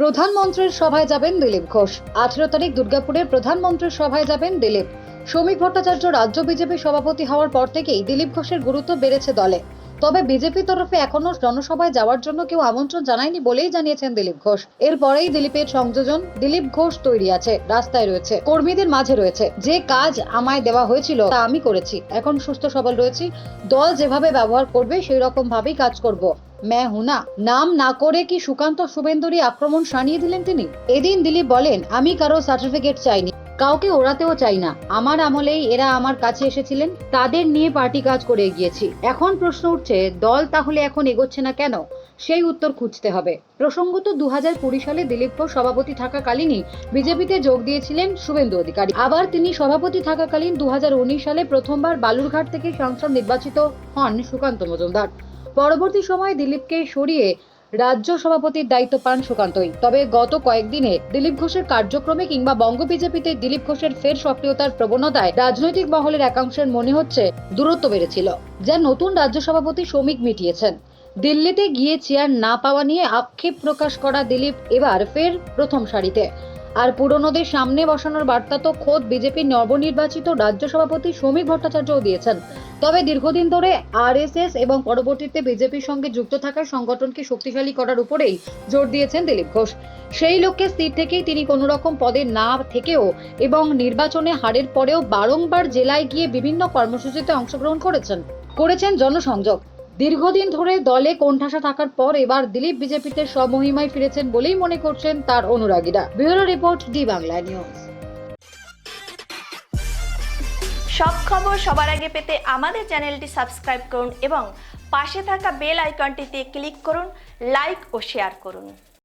প্রধানমন্ত্রীর সভায় যাবেন দিলীপ ঘোষ। আঠেরো তারিখ দুর্গাপুরের প্রধানমন্ত্রীর সভায় যাবেন দিলীপ। শ্রমিক ভট্টাচার্য রাজ্য বিজেপি সভাপতি হওয়ার পর থেকেই দিলীপ ঘোষের গুরুত্ব বেড়েছে দলে। তবে বিজেপি তরফে এখনও জনসভায় যাওয়ার জন্য কেউ আমন্ত্রণ জানায়নি বলেই জানিয়েছেন দিলীপ ঘোষ। এরপরেই দিলীপের সংযোজন দিলীপ ঘোষ তৈরি আছে, রাস্তায় রয়েছে, কর্মীদের মাঝে রয়েছে। যে কাজ আমায় দেওয়া হয়েছিল তা আমি করেছি। এখন সুস্থ সবল রয়েছি। দল যেভাবে ব্যবহার করবে সেই রকম ভাবেই কাজ করব। ম্যা হুনা, নাম না করে কি সুকান্ত শুভেন্দুরই আক্রমণ সানিয়ে দিলেন তিনি? এদিন দিলীপ বলেন, আমি কারও সার্টিফিকেট চাইনি। কাউকে ওড়াতেও চাই না। আমার আমলেই এরা আমার কাছে এসেছিলেন, তাদের নিয়ে পার্টি কাজ করে গিয়েছি এখন প্রশ্ন উঠছে, দল তাহলে এখন এগোচ্ছে না কেন? সেই উত্তর খুঁজতে হবে। প্রসঙ্গত দু কুড়ি সালে দিলীপ ঘোষ সভাপতি থাকাকালীনই বিজেপিতে যোগ দিয়েছিলেন শুভেন্দু অধিকারী। আবার তিনি সভাপতি থাকাকালীন দু হাজার উনিশ সালে প্রথমবার বালুরঘাট থেকে সংসদ নির্বাচিত হন সুকান্ত মজুমদার। পরবর্তী সময়ে দিলীপকে সরিয়ে রাজ্য সভাপতির দায়িত্ব পান সুকান্তই। তবে গত কয়েকদিনে দিলীপ ঘোষের কার্যক্রমে কিংবা বঙ্গ বিজেপিতে দিলীপ ঘোষের ফের সক্রিয়তার প্রবণতায় রাজনৈতিক মহলের একাংশের মনে হচ্ছে দূরত্ব বেড়েছিল, যা নতুন রাজ্য সভাপতি শ্রমিক মিটিয়েছেন। দিল্লিতে গিয়ে চেয়ার না পাওয়া নিয়ে আক্ষেপ প্রকাশ করা দিলীপ এবার ফের প্রথম সারিতে। আর পুরনোদের সামনে বসানোর বার্তা তো খোদ বিজেপির নবনির্বাচিত রাজ্য সভাপতি শ্রমিক ভট্টাচার্যও দিয়েছেন। তবে দীর্ঘদিন ধরে আরএসএস এবং পরবর্তীতে বিজেপির সঙ্গে যুক্ত থাকার সংগঠনকে শক্তিশালী করার উপরেই জোর দিয়েছেন দিলীপ ঘোষ। সেই লক্ষ্যে স্থির থেকেই তিনি কোনো রকম পদে না থেকেও এবং নির্বাচনে হারের পরেও বারংবার জেলায় গিয়ে বিভিন্ন কর্মসূচিতে অংশগ্রহণ করেছেন করেছেন জনসংযোগ। দীর্ঘদিন ধরে দলে কোণঠাসা থাকার পর এবার দিলীপ বিজেপিতে স্বমহিমায় ফিরেছেন বলেই মনে করছেন তার অনুরাগীরা। Bureau report D Bangla news. সব খবর সবার আগে পেতে আমাদের চ্যানেলটি সাবস্ক্রাইব করুন এবং পাশে থাকা বেল আইকনটিতে ক্লিক করুন, লাইক ও শেয়ার করুন।